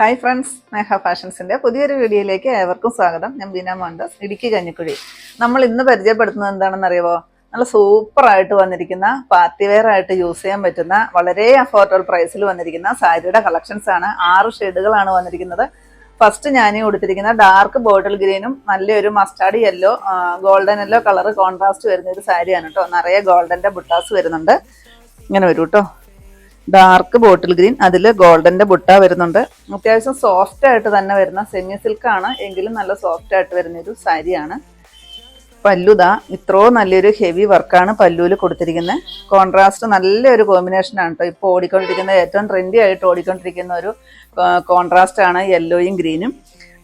Hi friends മേഘ ഫാഷൻസിന്റെ പുതിയൊരു വീഡിയോയിലേക്ക് ഏവർക്കും സ്വാഗതം. ഞാൻ ബീന മോണ്ടസ് ഇടുക്കി കഞ്ഞിക്കുഴി. നമ്മൾ ഇന്ന് പരിചയപ്പെടുത്തുന്നത് എന്താണെന്ന് അറിയുമോ നല്ല സൂപ്പർ ആയിട്ട് വന്നിരിക്കുന്ന പാർട്ടി വെയർ ആയിട്ട് യൂസ് ചെയ്യാൻ പറ്റുന്ന വളരെ അഫോർഡബിൾ പ്രൈസിൽ വന്നിരിക്കുന്ന സാരിയുടെ കളക്ഷൻസ് ആണ്. ആറ് ഷെയ്ഡുകളാണ് വന്നിരിക്കുന്നത്. ഫസ്റ്റ് ഞാൻ കൊടുത്തിരിക്കുന്ന ഡാർക്ക് ബോട്ടിൽ ഗ്രീനും നല്ലൊരു mustard yellow golden yellow colour contrast വരുന്ന ഒരു സാരിയാണ് കേട്ടോ നിറയെ ഗോൾഡന്റെ ബുട്ടാസ് വരുന്നുണ്ട്. ഇങ്ങനെ വരും കേട്ടോ ഡാർക്ക് ബോട്ടിൽ ഗ്രീൻ അതിൽ ഗോൾഡന്റെ ബുട്ട വരുന്നുണ്ട്. അത്യാവശ്യം സോഫ്റ്റ് ആയിട്ട് തന്നെ വരുന്ന സെമി സിൽക്കാണ് എങ്കിലും നല്ല സോഫ്റ്റ് ആയിട്ട് വരുന്നൊരു സാരിയാണ് പല്ലുതാ ഇത്രോ നല്ലൊരു ഹെവി വർക്കാണ് പല്ലുവിൽ കൊടുത്തിരിക്കുന്നത് കോൺട്രാസ്റ്റ് നല്ലൊരു കോമ്പിനേഷൻ ആണ് കേട്ടോ ഇപ്പോൾ ഓടിക്കൊണ്ടിരിക്കുന്ന ഏറ്റവും ട്രെൻഡി ആയിട്ട് ഓടിക്കൊണ്ടിരിക്കുന്ന ഒരു കോൺട്രാസ്റ്റ് ആണ് യെല്ലോയും ഗ്രീനും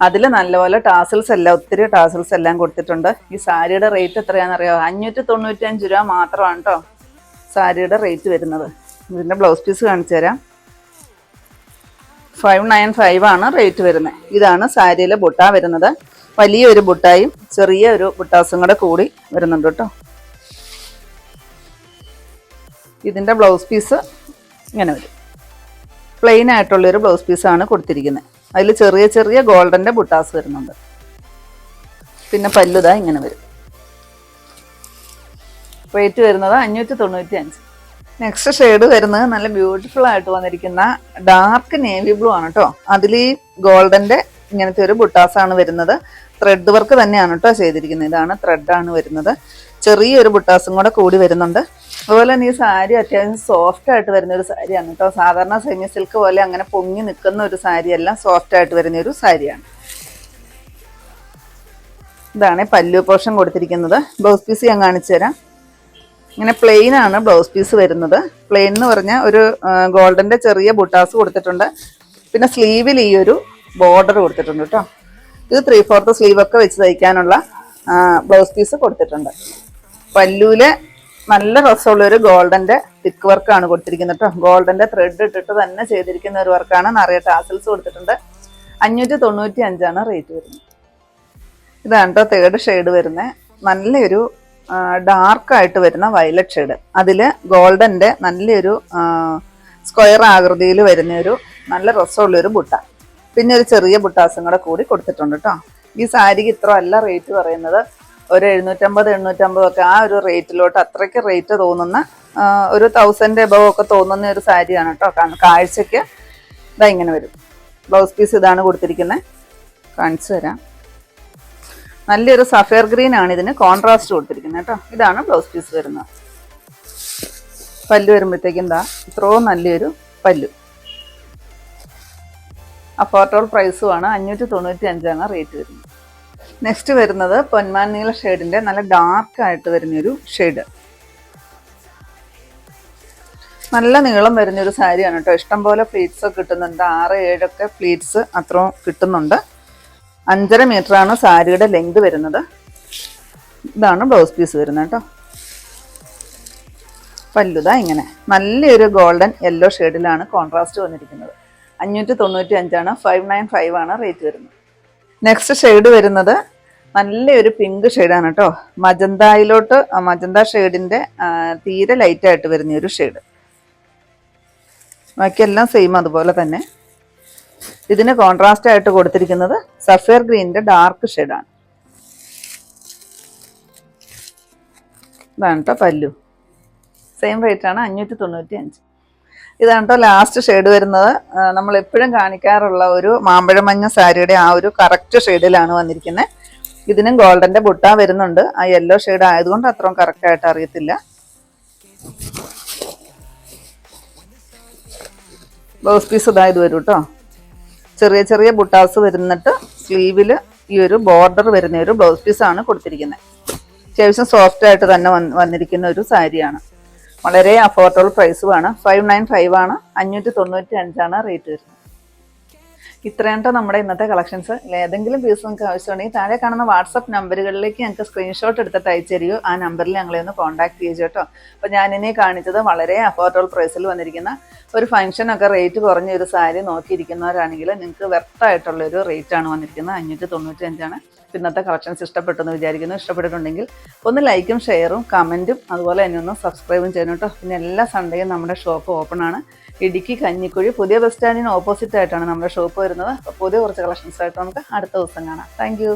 അതിൽ നല്ലപോലെ ടാസിൽസ് എല്ലാം ഒത്തിരി ടാസിൽസ് എല്ലാം കൊടുത്തിട്ടുണ്ട്. ഈ സാരിയുടെ റേറ്റ് എത്രയാണെന്ന് അറിയാമോ അഞ്ഞൂറ്റി തൊണ്ണൂറ്റി അഞ്ച് രൂപ മാത്രമാണ് കേട്ടോ സാരിയുടെ റേറ്റ് വരുന്നത്. ഇതിന്റെ ബ്ലൗസ് പീസ് കാണിച്ചു തരാം. ഫൈവ് നയൻ ഫൈവ് ആണ് റേറ്റ് വരുന്നത്. ഇതാണ് സാരിയിലെ ബുട്ട വരുന്നത്. വലിയൊരു ബുട്ടായും ചെറിയ ഒരു ബുട്ടാസും കൂടെ കൂടി വരുന്നുണ്ട് കേട്ടോ. ഇതിന്റെ ബ്ലൗസ് പീസ് ഇങ്ങനെ വരും. പ്ലെയിൻ ആയിട്ടുള്ളൊരു ബ്ലൗസ് പീസാണ് കൊടുത്തിരിക്കുന്നത്. അതിൽ ചെറിയ ചെറിയ ഗോൾഡന്റെ ബുട്ടാസ് വരുന്നുണ്ട്. പിന്നെ പല്ലുതാ ഇങ്ങനെ വരും. റേറ്റ് വരുന്നത് അഞ്ഞൂറ്റി തൊണ്ണൂറ്റി അഞ്ച് നെക്സ്റ്റ് ഷെയ്ഡ് വരുന്നത് നല്ല ബ്യൂട്ടിഫുൾ ആയിട്ട് വന്നിരിക്കുന്ന ഡാർക്ക് നേവി ബ്ലൂ ആണ് കേട്ടോ അതിൽ ഈ ഗോൾഡന്റെ ഇങ്ങനത്തെ ഒരു ബുട്ടാസാണ് വരുന്നത്. ത്രെഡ് വർക്ക് തന്നെയാണ് കേട്ടോ ചെയ്തിരിക്കുന്നത്. ഇതാണ് ത്രെഡാണ് വരുന്നത്. ചെറിയൊരു ബുട്ടാസും കൂടെ കൂടി വരുന്നുണ്ട്. അതുപോലെ തന്നെ ഈ സാരി അത്യാവശ്യം സോഫ്റ്റ് ആയിട്ട് വരുന്ന ഒരു സാരിയാണ് കേട്ടോ സാധാരണ സെമി സിൽക്ക് പോലെ അങ്ങനെ പൊങ്ങി നിൽക്കുന്ന ഒരു സാരിയല്ല സോഫ്റ്റ് ആയിട്ട് വരുന്ന ഒരു സാരിയാണ് ഇതാണ് പല്ലു പോർഷൻ കൊടുത്തിരിക്കുന്നത്. ബ്ലൗസ് പീസ് ഞാൻ കാണിച്ചു തരാം ഇങ്ങനെ പ്ലെയിൻ ആണ് ബ്ലൗസ് പീസ് വരുന്നത്. പ്ലെയിൻ എന്ന് പറഞ്ഞാൽ ഒരു ഗോൾഡന്റെ ചെറിയ ബുട്ടാസ് കൊടുത്തിട്ടുണ്ട്. പിന്നെ സ്ലീവിൽ ഈ ഒരു ബോർഡർ കൊടുത്തിട്ടുണ്ട് കേട്ടോ. ഇത് ത്രീ ഫോർത്ത് സ്ലീവ് ഒക്കെ വെച്ച് തയ്ക്കാനുള്ള ബ്ലൗസ് പീസ് കൊടുത്തിട്ടുണ്ട്. പല്ലൂൽ നല്ല രസമുള്ള ഒരു ഗോൾഡന്റെ തിക്ക് വർക്കാണ് കൊടുത്തിരിക്കുന്നത് കേട്ടോ. ഗോൾഡന്റെ ത്രെഡ് ഇട്ടിട്ട് തന്നെ ചെയ്തിരിക്കുന്ന ഒരു വർക്കാണ് നിറയെ ടാസൽസ് കൊടുത്തിട്ടുണ്ട്. അഞ്ഞൂറ്റി തൊണ്ണൂറ്റി അഞ്ചാണ് റേറ്റ് വരുന്നത്. ഇതാണ് കേട്ടോ തേർഡ് ഷെയ്ഡ് വരുന്നത്. നല്ലൊരു ഡാർക്ക് ആയിട്ട് വരുന്ന വയലറ്റ് ഷെയ്ഡ് അതിൽ ഗോൾഡന്റെ നല്ലൊരു സ്ക്വയർ ആകൃതിയിൽ വരുന്ന ഒരു നല്ല രസമുള്ളൊരു ബുട്ട. പിന്നെ ഒരു ചെറിയ ബുട്ടാസും കൂടെ കൂടി കൊടുത്തിട്ടുണ്ട് കേട്ടോ ഈ സാരിക്ക് ഇത്ര അല്ല റേറ്റ് പറയുന്നത് ഒരു എഴുന്നൂറ്റമ്പത് എണ്ണൂറ്റമ്പത് ഒക്കെ ആ ഒരു റേറ്റിലോട്ട് അത്രയ്ക്ക് റേറ്റ് തോന്നുന്ന ഒരു തൗസൻഡ് എബവ് ഒക്കെ തോന്നുന്ന ഒരു സാരിയാണ് കേട്ടോ കാഴ്ചയ്ക്ക് ഇതാ ഇങ്ങനെ വരും. ബ്ലൗസ് പീസ് ഇതാണ് കൊടുത്തിരിക്കുന്നത് കാണിച്ചു തരാം. നല്ലൊരു സഫയർ ഗ്രീൻ ആണ് ഇതിന് കോൺട്രാസ്റ്റ് കൊടുത്തിരിക്കുന്നത് കേട്ടോ. ഇതാണ് ബ്ലൗസ് പീസ് വരുന്നത്. പല്ല് വരുമ്പോഴത്തേക്കും എന്താ? ഇത്രയും നല്ലൊരു പല്ലു. അഫോർഡബിൾ പ്രൈസുമാണ് അഞ്ഞൂറ്റി തൊണ്ണൂറ്റി അഞ്ചാണ് റേറ്റ് വരുന്നത്. നെക്സ്റ്റ് വരുന്നത് പൊന്മാൻ നീല ഷെയ്ഡിന്റെ നല്ല ഡാർക്ക് ആയിട്ട് വരുന്നൊരു ഷെയ്ഡ് നല്ല നീളം വരുന്നൊരു സാരിയാണ് കേട്ടോ. ഇഷ്ടംപോലെ ഫ്ലീറ്റ്സ് ഒക്കെ കിട്ടുന്നുണ്ട്. ആറ് ഏഴൊക്കെ ഫ്ലീറ്റ്സ് അത്രയും കിട്ടുന്നുണ്ട്. അഞ്ചര മീറ്റർ ആണ് സാരിയുടെ ലെങ്ത് വരുന്നത്. ഇതാണ് ബ്ലൗസ് പീസ് വരുന്നത് കേട്ടോ പല്ലുത ഇങ്ങനെ. നല്ലൊരു ഗോൾഡൻ യെല്ലോ ഷെയ്ഡിലാണ് കോൺട്രാസ്റ്റ് വന്നിരിക്കുന്നത്. അഞ്ഞൂറ്റി തൊണ്ണൂറ്റി അഞ്ചാണ് ഫൈവ് നയൻ ഫൈവ് ആണ് റേറ്റ് വരുന്നത്. നെക്സ്റ്റ് ഷെയ്ഡ് വരുന്നത് നല്ലൊരു പിങ്ക് ഷെയ്ഡാണ് കേട്ടോ മജന്തയിലോട്ട് മജന്ത ഷെയ്ഡിന്റെ തീരെ ലൈറ്റായിട്ട് വരുന്ന ഒരു ഷെയ്ഡ് ബാക്കിയെല്ലാം സെയിം അതുപോലെ തന്നെ. ഇതിന് കോൺട്രാസ്റ്റ് ആയിട്ട് കൊടുത്തിരിക്കുന്നത് സഫയർ ഗ്രീനിന്റെ ഡാർക്ക് ഷെയ്ഡാണ് ഇതാണ് കേട്ടോ പല്ലു. സെയിം റേറ്റ് ആണ് അഞ്ഞൂറ്റി തൊണ്ണൂറ്റി അഞ്ച് ഇതാണ് കേട്ടോ ലാസ്റ്റ് ഷെയ്ഡ് വരുന്നത്. നമ്മൾ എപ്പോഴും കാണിക്കാറുള്ള ഒരു മാമ്പഴമഞ്ഞ സാരിയുടെ ആ ഒരു കറക്റ്റ് ഷെയ്ഡിലാണ് വന്നിരിക്കുന്നത് ഇതിനും ഗോൾഡന്റെ ബുട്ട വരുന്നുണ്ട്. ആ യെല്ലോ ഷെയ്ഡ് ആയതുകൊണ്ട് അത്രയും കറക്റ്റ് ആയിട്ട് അറിയത്തില്ല. ബ്ലൗസ് പീസ് ഇതായത് വരും കേട്ടോ ചെറിയ ചെറിയ ബുട്ടാസ് വരുന്നിട്ട് സ്ലീവിൽ ഈ ഒരു ബോർഡർ വരുന്ന ഒരു ബ്ലൗസ് പീസ് ആണ് കൊടുത്തിരിക്കുന്നത് അത്യാവശ്യം സോഫ്റ്റ് ആയിട്ട് തന്നെ വന്ന് വന്നിരിക്കുന്ന ഒരു സാരിയാണ്. വളരെ അഫോർഡബിൾ പ്രൈസുമാണ് ഫൈവ് നയൻ ഫൈവ് ആണ്. അഞ്ഞൂറ്റി തൊണ്ണൂറ്റി അഞ്ചാണ് റേറ്റ് വരുന്നത്. ഇത്രയും നമ്മുടെ ഇന്നത്തെ കളക്ഷൻസ് ഏതെങ്കിലും പീസ് നിങ്ങൾക്ക് ആവശ്യമുണ്ടെങ്കിൽ താഴെ കാണുന്ന വാട്സപ്പ് നമ്പറുകളിലേക്ക് ഞങ്ങൾക്ക് സ്ക്രീൻഷോട്ട് എടുത്തിട്ട് അയച്ചു തരികയോ ആ നമ്പറിൽ ഞങ്ങളെ ഒന്ന് കോൺടാക്ട് ചെയ്യുക കേട്ടോ. അപ്പോൾ ഞാനിനി കാണിച്ചത് വളരെ അഫോർഡബിൾ പ്രൈസിൽ വന്നിരിക്കുന്ന ഒരു ഫംഗ്ഷനൊക്കെ റേറ്റ് കുറഞ്ഞ ഒരു സാരി നോക്കിയിരിക്കുന്നവരാണെങ്കിൽ നിങ്ങൾക്ക് വെർത്തായിട്ടുള്ളൊരു ഒരു റേറ്റ് ആണ് വന്നിരിക്കുന്നത്. അഞ്ഞൂറ്റി തൊണ്ണൂറ്റി അഞ്ചാണ് ഇന്നത്തെ കളക്ഷൻസ് ഇഷ്ടപ്പെട്ടു എന്ന് വിചാരിക്കുന്നു. ഇഷ്ടപ്പെട്ടിട്ടുണ്ടെങ്കിൽ ഒന്ന് ലൈക്കും ഷെയറും കമന്റും അതുപോലെ തന്നെ ഒന്ന് സബ്സ്ക്രൈബും ചെയ്യണം കേട്ടോ. പിന്നെ എല്ലാ സൺഡേയും നമ്മുടെ ഷോപ്പ് ഓപ്പൺ ആണ്. ഇടുക്കി കഞ്ഞിക്കുഴി പുതിയ ബസ് സ്റ്റാൻഡിന് ഓപ്പോസിറ്റ് ആയിട്ടാണ് നമ്മുടെ ഷോപ്പ് വരുന്നത്. വരുന്നത്. അപ്പോൾ പുതിയ കുറച്ച് കളക്ഷൻസ് ആയിട്ട് നമുക്ക് അടുത്ത ദിവസം കാണാം. താങ്ക്